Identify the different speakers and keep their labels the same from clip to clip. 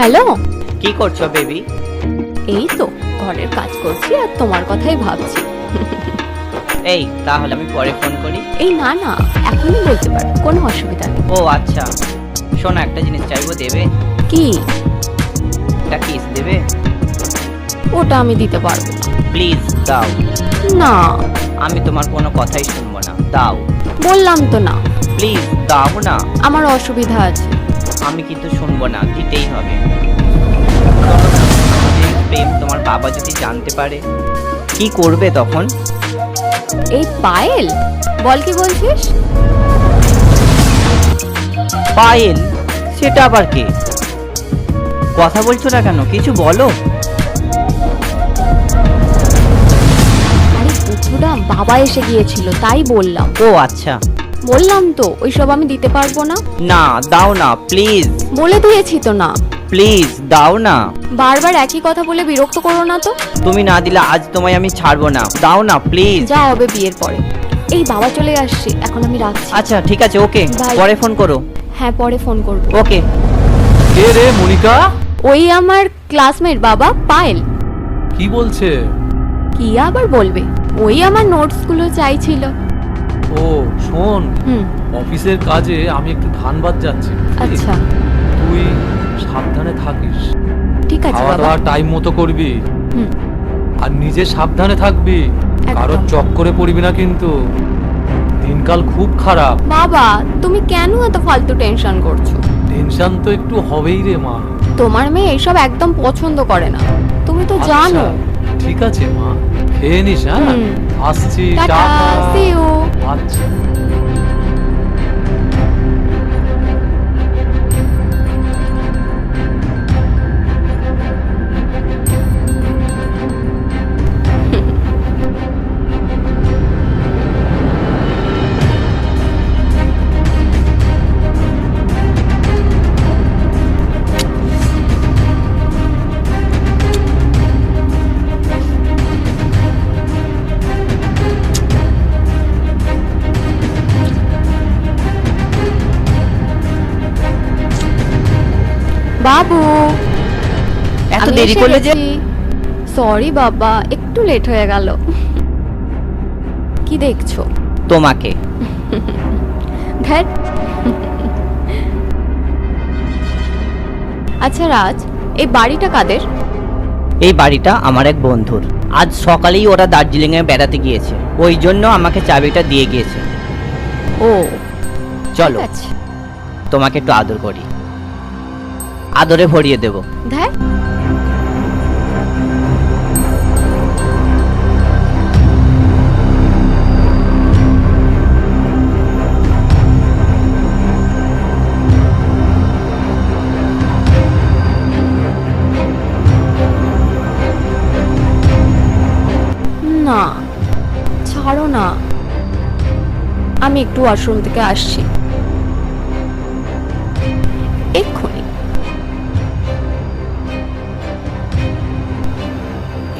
Speaker 1: Hello?
Speaker 2: কি করছ baby?
Speaker 1: এই তো ঘরের কাজ করছি আর তোমার কথাই ভাবছি।
Speaker 2: এই তাহলে আমি পরে ফোন করি।
Speaker 1: এই না না এখনই বলতে পারো কোনো অসুবিধা নেই।
Speaker 2: ও আচ্ছা। শোনো একটা জিনিস চাইব দেবে?
Speaker 1: কি?
Speaker 2: একটা কিস দেবে?
Speaker 1: ওটা আমি দিতে পারব না।
Speaker 2: প্লিজ দাও।
Speaker 1: না।
Speaker 2: আমি তোমার কোনো কথাই শুনব না। দাও।
Speaker 1: বললাম তো না।
Speaker 2: প্লিজ দাও না।
Speaker 1: আমার অসুবিধা আছে।
Speaker 2: আমি কিন্তু শুনব না দিতেই হবে। প্রেম তোমার বাবা যদি জানতে পারে কি করবে তখন?
Speaker 1: এই পায়েল? বল কি বলছিস?
Speaker 2: পায়েল? সেটা আবার কে? কথা বলছো না কেন? কিছু বলো।
Speaker 1: আরে বাবা এসে গিয়েছিল তাই বললাম।
Speaker 2: ও আচ্ছা।
Speaker 1: বললাম তো ওইসব আমি দিতে পারব না।
Speaker 2: না দাও না প্লিজ
Speaker 1: বলে দিয়েছি তো না।
Speaker 2: প্লিজ দাও না।
Speaker 1: বারবার একই কথা বলে বিরক্ত করো না তো।
Speaker 2: তুমি না দিলে আজ তোমায় আমি ছাড়বো না। দাও না প্লিজ
Speaker 1: যা হবে বিয়ের পরে। এই বাবা চলে আসছে এখন আমি রাখছি।
Speaker 2: আচ্ছা ঠিক আছে ওকে
Speaker 1: Bye.
Speaker 2: পরে ফোন করো।
Speaker 1: হ্যাঁ পরে ফোন করব।
Speaker 2: ওকে
Speaker 3: কে রে মনিকা?
Speaker 1: ওই আমার ক্লাসমেট বাবা পায়েল।
Speaker 3: কি বলছে?
Speaker 1: কি আবার বলবে? ওই আমার নোটসগুলো চাইছিল।
Speaker 3: ও শোন
Speaker 1: হুম।
Speaker 3: অফিসের কাজে আমি একটু ধানবাদ যাচ্ছি
Speaker 1: আচ্ছা।
Speaker 3: তুই সাবধানে থাকিস।
Speaker 1: ঠিক আছে
Speaker 3: খাওয়া
Speaker 1: বাবা।
Speaker 3: দাওয়া টাইম মতো করবি।
Speaker 1: হুম।
Speaker 3: আর নিজে সাবধানে থাকবি।
Speaker 1: একদম।
Speaker 3: কারোর চক্করে পড়বি না কিন্তু। দিনকাল খুব খারাপ।
Speaker 1: বাবা তুমি কেন এত ফালতু টেনশন করছ?
Speaker 3: টেনশন তো একটু হবেই রে মা।
Speaker 1: তোমার মেয়ে এইসব একদম পছন্দ করে না। তুমি তো
Speaker 3: আচ্ছা,
Speaker 1: জানো।
Speaker 3: ঠিক আছে মা। খেয়ে নিস হ্যাঁ?
Speaker 1: হুম।
Speaker 3: আসছি
Speaker 1: টাটা
Speaker 3: টাটা।
Speaker 1: সি ইউ
Speaker 3: আচ্ছা
Speaker 1: বাবু
Speaker 2: এত দেরি করলে যে
Speaker 1: সরি বাবা একটু লেট হয়ে গেল। কি দেখছ?
Speaker 2: তোমাকে।
Speaker 1: ধ্যাট আচ্ছা রাজ এই বাড়িটা কাদের?
Speaker 2: এই বাড়িটা আমার এক বন্ধুর। আজ সকালেই ওরা দার্জিলিং এ বেড়াতে গিয়েছে। ওই জন্য আমাকে চাবিটা দিয়ে গিয়েছে।
Speaker 1: ও
Speaker 2: চলো।
Speaker 1: ঠিক আছে।
Speaker 2: তোমাকে একটু আদর করি। আদরে ভরিয়ে দেব।
Speaker 1: ধ্যাট না। আমি একটু ওয়াশরুম থেকে আসছি। এক্ষুনি।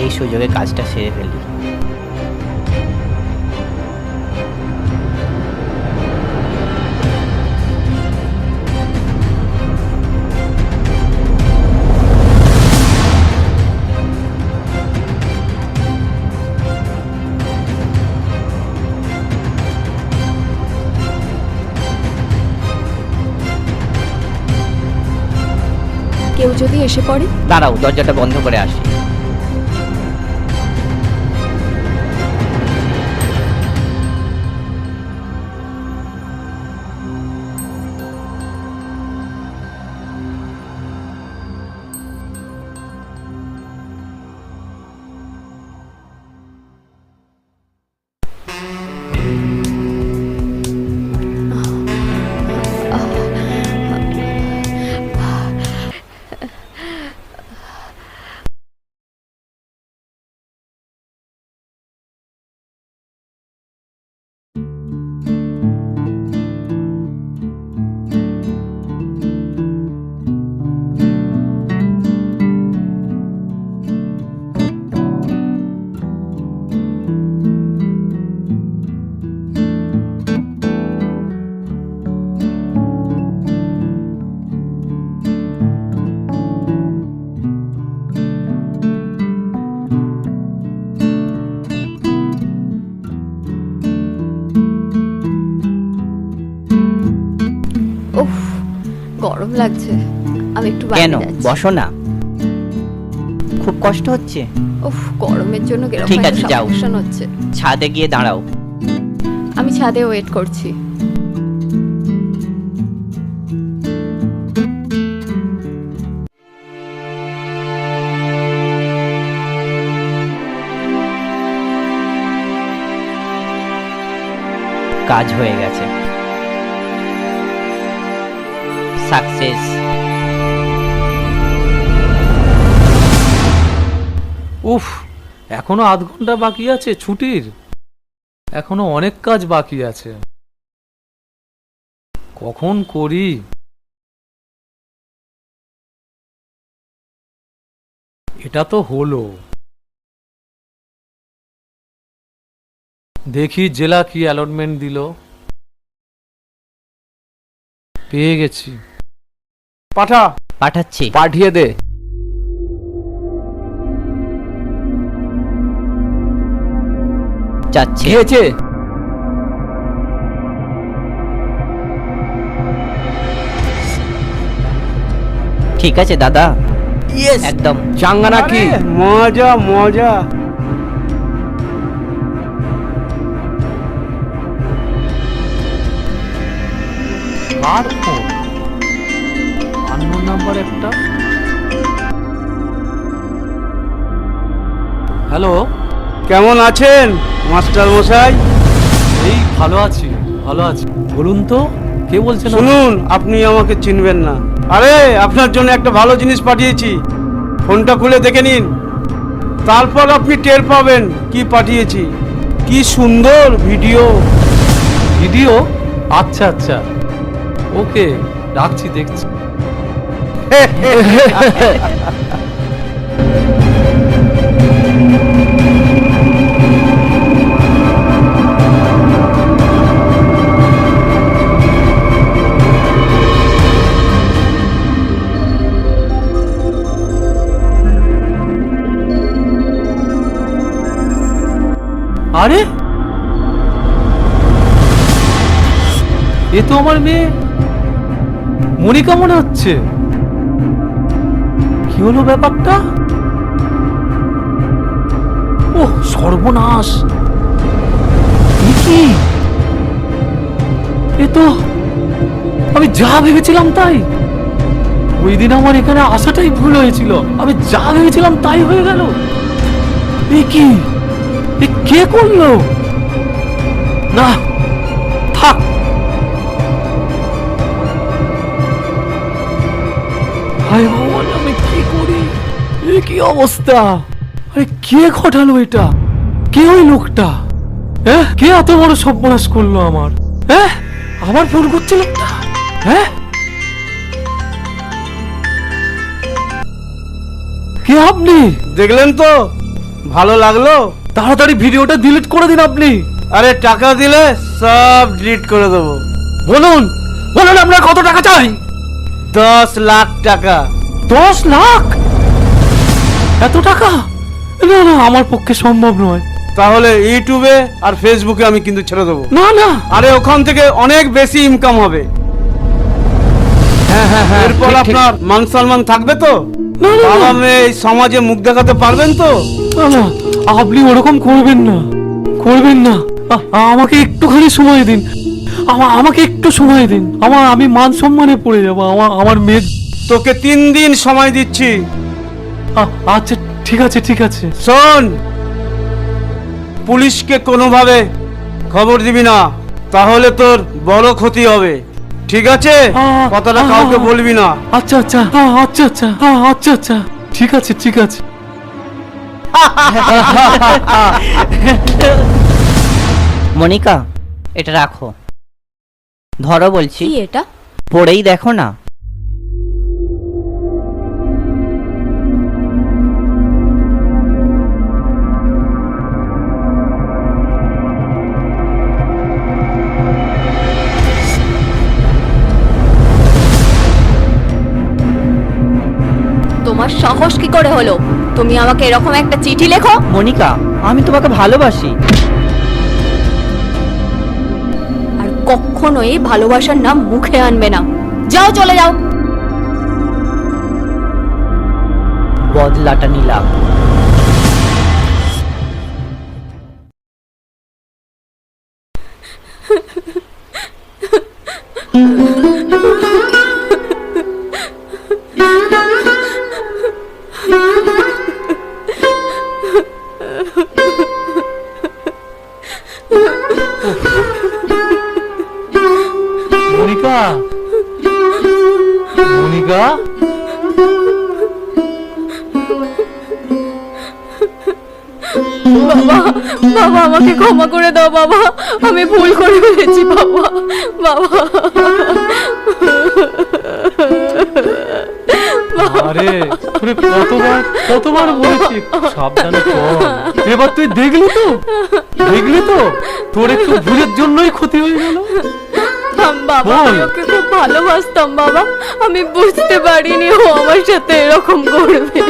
Speaker 2: এই সুযোগে কাজটা সেরে ফেলি।
Speaker 1: যদি এসে পড়ে।
Speaker 2: দাঁড়াও দরজাটা বন্ধ করে আসি।
Speaker 1: লাগছে। আমি একটু
Speaker 2: কেন? বসো না। খুব কষ্ট হচ্ছে।
Speaker 1: উফ গরমের জন্য কীরকম
Speaker 2: ঠিক আছে, যাও।
Speaker 1: হচ্ছে।
Speaker 2: ছাদে গিয়ে দাঁড়াও।
Speaker 1: আমি ছাদে ওয়েট করছি।
Speaker 2: কাজ হয়ে গেছে। সাকসেস
Speaker 3: উফ, এখনও আধ ঘণ্টা বাকি আছে ছুটির। এখনও অনেক কাজ বাকি আছে। কখন করি? এটা তো হলো। দেখি জেলা কি অ্যালটমেন্ট দিল। পেয়ে গেছি। পাঠা।
Speaker 2: পাঠাচ্ছি।
Speaker 3: পাঠিয়ে দে।
Speaker 2: যাচ্ছি। ঠিক আছে দাদা। একদম।
Speaker 3: চাঙ্গা নাকি
Speaker 4: মজা মজা।
Speaker 3: আননোন নাম্বার একটা। হ্যালো।
Speaker 4: কেমন আছেন মাস্টার মশাই?
Speaker 3: এই ভালো আছি ভালো আছি। বলুন তো কে বলছেন?
Speaker 4: শুনুন আপনি আমাকে চিনবেন না। আরে আপনার জন্য একটা ভালো জিনিস পাঠিয়েছি। ফোনটা খুলে দেখে নিন। তারপর আপনি টের পাবেন কি পাঠিয়েছি। কি সুন্দর ভিডিও।
Speaker 3: ভিডিও? আচ্ছা আচ্ছা। ওকে রাখছি দেখছি। আরে? এ তো আমার মেয়ে। মনিকা মনে হচ্ছে। কি হলো ব্যাপারটা? ও সর্বনাশ। এ তো আমি যা ভেবেছিলাম তাই। ওই দিন আমার এখানে আসাটাই ভুল হয়েছিল। আমি যা ভেবেছিলাম তাই হয়ে গেল। কি? এ কে করল? না এ কি অবস্থা? আরে কে ঘটালো এটা? কে ওই লোকটা? হ্যাঁ কে এত বড় সর্বনাশ করল আমার? হ্যাঁ আমার ফোন করছে লোকটা? হ্যাঁ কে আপনি?
Speaker 4: দেখলেন তো? ভালো লাগল?
Speaker 3: তাড়াতাড়ি ভিডিওটা ডিলিট করে দিন আপনি।
Speaker 4: আরে টাকা দিলে সব ডিলিট করে দেবো।
Speaker 3: বলুন বলুন আপনার কত টাকা চাই?
Speaker 4: দশ লাখ টাকা।
Speaker 3: দশ লাখ? এত টাকা? না না আমার পক্ষে সম্ভব নয়।
Speaker 4: তাহলে ইউটিউবে আর ফেসবুকে আমি কিন্তু ছেড়ে দেবো।
Speaker 3: না না।
Speaker 4: আরে ওখান থেকে অনেক বেশি ইনকাম হবে।
Speaker 3: হ্যাঁ হ্যাঁ হ্যাঁ।
Speaker 4: এরপর আপনার মান সম্মান থাকবে তো। বাবা মেয়ে এই সমাজে মুখ দেখাতে পারবেন তো?
Speaker 3: না, আপনি ওরকম করবেন না। করবেন না। আমাকে একটুখানি সময় দিন। আমা- আমাকে একটু সময় দিন। আমার আমি মান সম্মানে পড়ে যাব। আমার আমার মেয়ে
Speaker 4: তোকে তিন দিন সময় দিচ্ছি।
Speaker 3: আচ্ছা ঠিক আছে ঠিক আছে।
Speaker 4: শোন! পুলিশকে কোনোভাবে খবর দিবি না তাহলে তোর বড় ক্ষতি হবে। ঠিক আছে? কথাটা কাউকে বলবি না।
Speaker 3: আচ্ছা আচ্ছা আচ্ছা আচ্ছা আচ্ছা আচ্ছা। ঠিক আছে ঠিক আছে।
Speaker 2: মনিকা এটা রাখো। ধরো বলছি
Speaker 1: এটা?
Speaker 2: পড়েই দেখো না।
Speaker 1: তোমার সাহস কি করে হলো? তুমি আমাকে এরকম একটা চিঠি লেখো?
Speaker 2: মনিকা আমি তোমাকে ভালোবাসি।
Speaker 1: আর কখনোই ভালোবাসার নাম মুখে আনবে না। যাও চলে যাও।
Speaker 2: বদলাটা নিলাম।
Speaker 3: মনিকা? মনিকা?
Speaker 1: বাবা বাবা আমাকে ক্ষমা করে দাও বাবা। আমি ভুল করে ফেলেছি বাবা। বাবা।
Speaker 3: আরে তোরে কতবার কতবার বলেছি সাবধানে এবার তুই দেখলি তো? দেখলি তো? তোর একটু ভুলের জন্যই ক্ষতি হয়ে গেল।
Speaker 1: বাবা। আমি ওকে খুব ভালোবাসতাম বাবা। আমি বুঝতে পারিনি ও আমার সাথে এরকম করবে।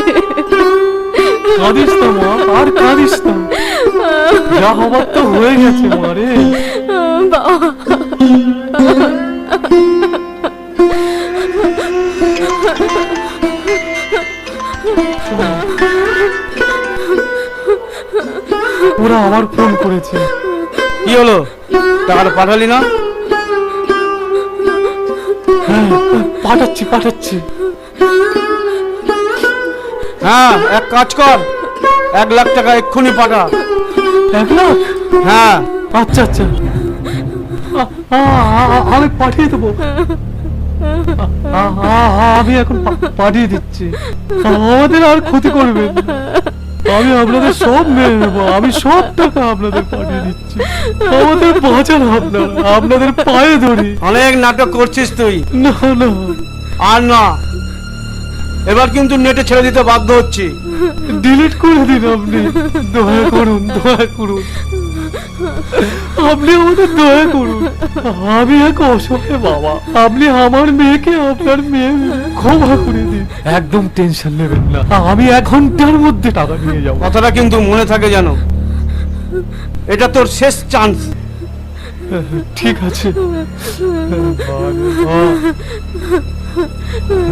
Speaker 3: কাঁদিস না মা আর কাঁদিস না। যা হবার তো হয়ে গেছে মা রে।
Speaker 1: বাবা।
Speaker 3: ওরা আবার ফোন করেছে।
Speaker 4: কি হলো? টাকাটা পাঠালি না?
Speaker 3: পাঠাচ্ছি পাঠাচ্ছি।
Speaker 4: হ্যাঁ এক কাজ কর। এক লাখ টাকা এক্ষুনি পাঠা।
Speaker 3: এক লাখ?
Speaker 4: হ্যাঁ।
Speaker 3: আচ্ছা আচ্ছা। আমি পাঠিয়ে দেবো। আমি এখন পাঠিয়ে দিচ্ছি। আমাদের আর ক্ষতি করবেন না। আমি আপনাদের সব মেনে নেব। আমি সব টাকা আপনাদের পাঠিয়ে দিচ্ছি। আমাদের বাঁচান আপনার আপনাদের পায়ে ধরি।
Speaker 4: অনেক নাটক করছিস তুই।
Speaker 3: না না।
Speaker 4: আর না। এবার কিন্তু নেটে ছেড়ে দিতে বাধ্য হচ্ছি।
Speaker 3: ডিলিট করে দিন আপনি। দয়া করুন দয়া করুন। আপনি আমাদের দয়া করুন। আমি এক অসহায় বাবা। আপনি আমার মেয়েকে আপনার মেয়ে ক্ষমা করে দিন। একদম টেনশন নেবেন না। আমি এক ঘণ্টার মধ্যে টাকা নিয়ে যাব।
Speaker 4: কথাটা কিন্তু মনে থাকে যেন এটা তোর শেষ চান্স
Speaker 3: ঠিক আছে।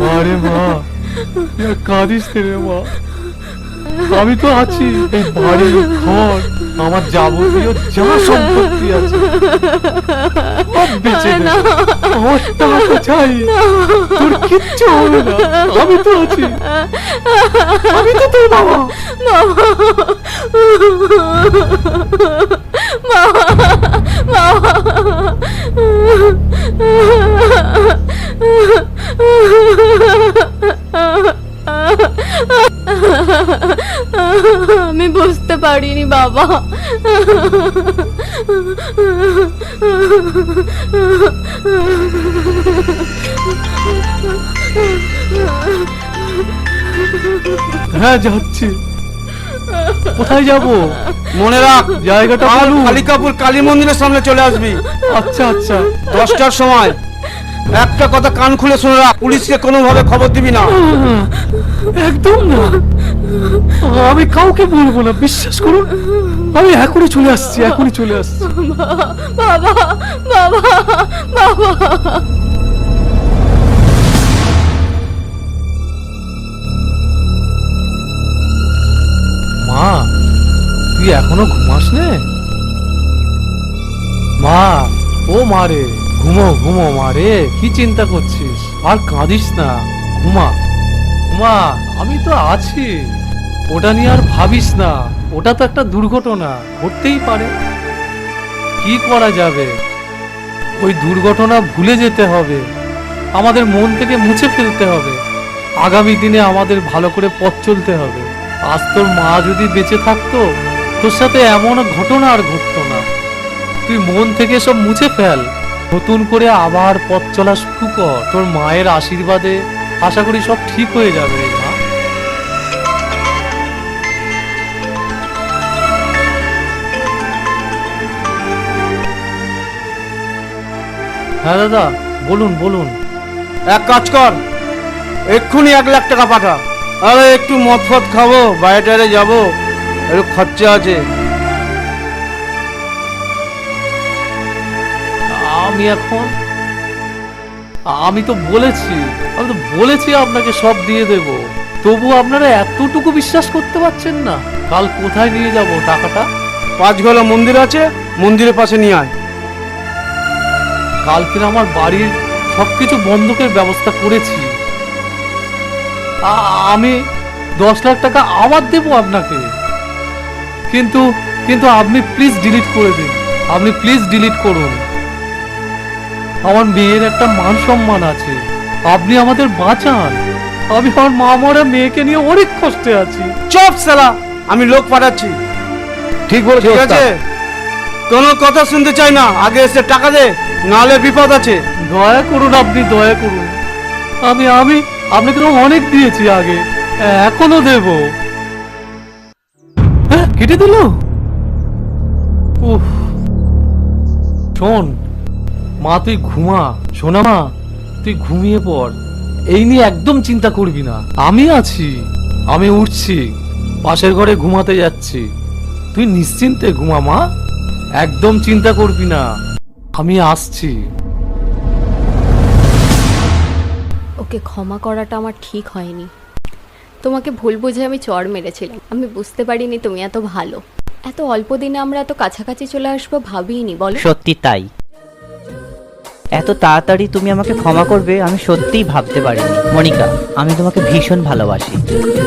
Speaker 3: মারে মা। আর কাঁদিস রে মা। আমি তো আছি। এই বাড়ি ঘর। আমার যাবতীয় যা সম্পত্তি আছে সব বেঁচে দে আমার টাকা চাই। তোর কিচ্ছু হবে না। আমি তো আছি। আমি তো তোর বাবা।
Speaker 1: আমি বুঝতে পারিনি বাবা।
Speaker 3: হ্যাঁ যাচ্ছি। কোথায় যাব?
Speaker 4: মনে রাখ
Speaker 3: জায়গাটা
Speaker 4: কাল
Speaker 3: বলুন।
Speaker 4: কালিকাপুর কালী মন্দিরের সামনে চলে আসবি।
Speaker 3: আচ্ছা আচ্ছা।
Speaker 4: দশটার সময়। একটা কথা কান খুলে শুনে রাখ পুলিশকে কোনোভাবে খবর দিবি না।
Speaker 3: একদম না। আমি কাউকে বলব না বিশ্বাস করুন। আমি এখনই চলে আসছি এখনই চলে আসছি।
Speaker 1: বাবা বাবা বাবা।
Speaker 3: মা তুই এখনও ঘুমাস নে মা ও মা রে ঘুমো ঘুমো মা রে কি চিন্তা করছিস? আর কাঁদিস না ঘুমা। ঘুমা আমি তো আছি। ওটা নিয়ে আর ভাবিস না। ওটা তো একটা দুর্ঘটনা, ঘটতেই পারে। কি করা যাবে? ওই দুর্ঘটনা ভুলে যেতে হবে। আমাদের মন থেকে মুছে ফেলতে হবে। আগামী দিনে আমাদের ভালো করে পথ চলতে হবে। আজ তোর মা যদি বেঁচে থাকতো, তোর সাথে এমন ঘটনা আর ঘটতো না। তুই মন থেকে সব মুছে ফেল। নতুন করে আবার পথ চলা শুরু কর। তোর মায়ের আশীর্বাদে আশা করি সব ঠিক হয়ে যাবে মা। হ্যাঁ দাদা বলুন বলুন।
Speaker 4: এক কাজ কর এক্ষুনি এক লাখ টাকা পাঠা। আরে একটু মদ ফদ খাব বাইরে টাইরে যাব একটু খরচা আছে।
Speaker 3: আমি এখন আমি তো বলেছি। আমি তো বলেছি আপনাকে সব দিয়ে দেব। তবু আপনারা এতটুকু বিশ্বাস করতে পারছেন না। কাল কোথায় নিয়ে যাব টাকাটা?
Speaker 4: পাঁচঘলা মন্দির আছে মন্দিরের পাশে নিয়ে আয়।
Speaker 3: কালকে আমার বাড়ির সবকিছু বন্ধকের ব্যবস্থা করেছি। আমি দশ লাখ টাকা আবার দেবো আপনাকে। কিন্তু কিন্তু আপনি প্লিজ ডিলিট করে দিন। আপনি প্লিজ ডিলিট করুন। আমার মেয়ের একটা মান সম্মান আছে। আপনি আমাদের বাঁচান। আমি আমার মা মরা মেয়েকে নিয়ে অনেক কষ্টে আছি।
Speaker 4: চপ সালা আমি লোক পাঠাচ্ছি।
Speaker 3: ঠিক বলে
Speaker 4: ঠিক আছে? কোনো কথা শুনতে চাই না আগে এসে টাকা দে নাহলে বিপদ আছে।
Speaker 3: দয়া করুন আপনি দয়া করুন। আমি আমি আপনাকে তো অনেক দিয়েছি আগে এখনও দেব। হ্যাঁ কেটে দিল? উফ। শোন মা তুই ঘুমা শোনা মা। তুই ঘুমিয়ে পড়। এই নিয়ে একদম চিন্তা করবি না। আমি আছি। আমি উঠছি। পাশের ঘরে ঘুমাতে যাচ্ছি। তুই নিশ্চিন্তে ঘুমা মা। একদম চিন্তা করবি না। আমি আসছি।
Speaker 1: ওকে ক্ষমা করাটা আমার ঠিক হয়নি। তোমাকে ভুল বুঝে আমি চর মেরেছিলাম। আমি বুঝতে পারিনি তুমি এত ভালো। এত অল্প দিনে আমরা এত কাছাকাছি চলে আসব ভাবিনি বলো।
Speaker 2: সত্যি তাই। এত তাড়াতাড়ি তুমি আমাকে ক্ষমা করবে আমি সত্যিই ভাবতে পারিনি। মনিকা আমি তোমাকে ভীষণ ভালোবাসি।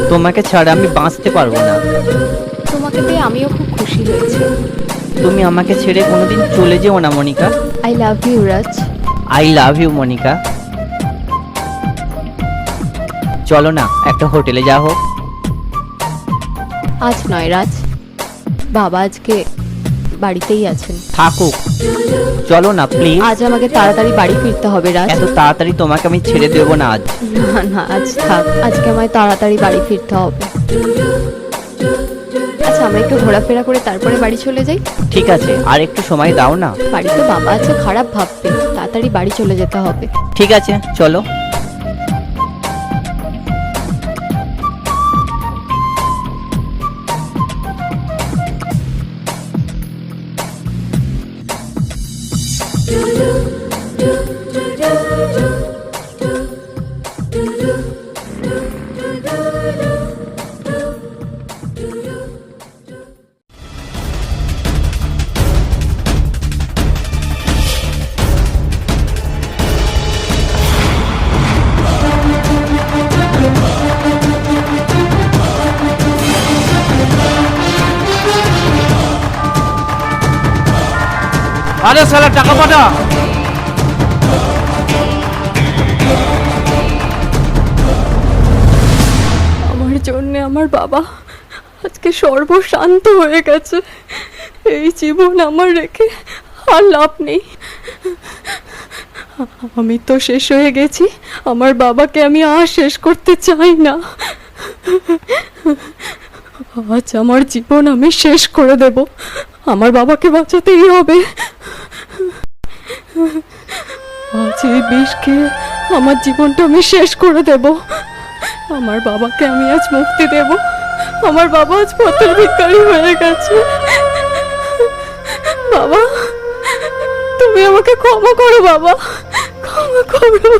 Speaker 2: তোমাকে ছাড়া আমি বাঁচতে পারব না।
Speaker 1: তোমাকে পেয়ে আমিও খুব খুশি হয়েছি।
Speaker 2: তুমি আমাকে ছেড়ে কোনোদিন চলে যেও না Monika.
Speaker 1: I love you Raj
Speaker 2: I love you Monika. চলো না একটা হোটেলে যা হোক।
Speaker 1: আজ নয় রাজ। বাবা আজকে বাড়িতেই আছেন।
Speaker 2: থাকুক। চলো না প্লিজ
Speaker 1: আজ আমাকে তাড়াতাড়ি বাড়ি ফিরতে হবে রাজ।
Speaker 2: এত তাড়াতাড়ি তোমাকে আমি ছেড়ে দেবো না আজ।
Speaker 1: না না আজ থাক। আজকে আমায় তাড়াতাড়ি বাড়ি ফিরতে হবে। আচ্ছা আমরা একটু ঘোরাফেরা করে তারপরে বাড়ি চলে যাই?
Speaker 2: ঠিক আছে আর একটু সময় দাও না।
Speaker 1: বাড়িতে বাবা আছে খারাপ ভাববে। তাড়াতাড়ি বাড়ি চলে যেতে হবে।
Speaker 2: ঠিক আছে চলো।
Speaker 4: আরে সালা, টাকা পাঠা।
Speaker 1: আমার জন্য আমার বাবা আজকে সর্বশান্ত হয়ে গেছে। এই জীবন আমার রেখে আর লাভ নেই। আমি তো শেষ হয়ে গেছি, আমার বাবাকে আমি আর শেষ করতে চাই না। আজ আমার জীবন আমি শেষ করে দেব। আমার বাবাকে বাঁচাতেই হবে। আজ এই আমার জীবনটা আমি শেষ করে দেব। আমার বাবাকে আমি আজ মুক্তি দেব। আমার বাবা আজ পথের ভিকারি হয়ে গেছে। বাবা, তুমি আমাকে ক্ষমা করো, বাবা। ক্ষমা করো।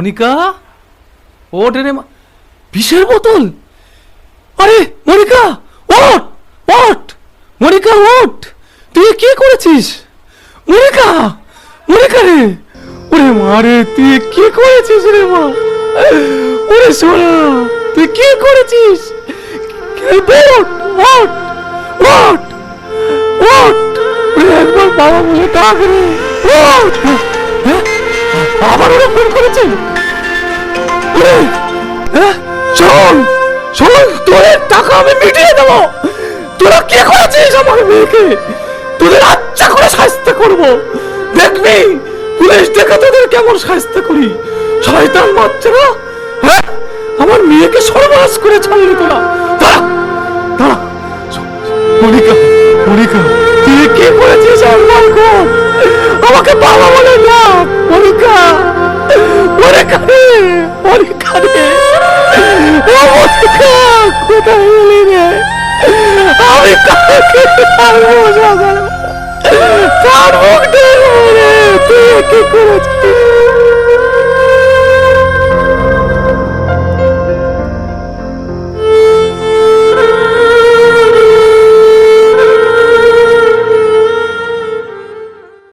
Speaker 3: মনিকা? ও টেনে মা- বিষের বোতল? আরে, মনিকা ওট ওট মনিকা ওট তুই কি করেছিস? মনিকা মনিকা রে। ওরে মা রে, তুই কি করেছিস রে মা? ওরে সোনা, তুই কি করেছিস? ওঠ ওঠ ওঠ। ওঠ একবার বাবা বলে ডাক রে, ওঠ। হ্যাঁ? আবার ওরা ফোন করেছে হ্যাঁ? শোন শোন টাকা আমি মিটিয়ে দেবো। তোরা কি করেছিস আমার মেয়েকে? তোদের আচ্ছা করে শাস্তি করব। দেখবি, পুলিশ ডেকে তোদের কেমন শাস্তি করি। শয়তান বাচ্চারা হ্যাঁ? আমার মেয়েকে সর্বনাশ করে ছাড়লি তোরা। দাঁড়া মনিকা মনিকা, তুই কি করেছিস আমার আমাকে বাবা বলে না মনিকা। মনিকা মনিকা কোথায় এলি রে আমি কাকে পারব সাগর কার মুখ তুই কি করেছিস?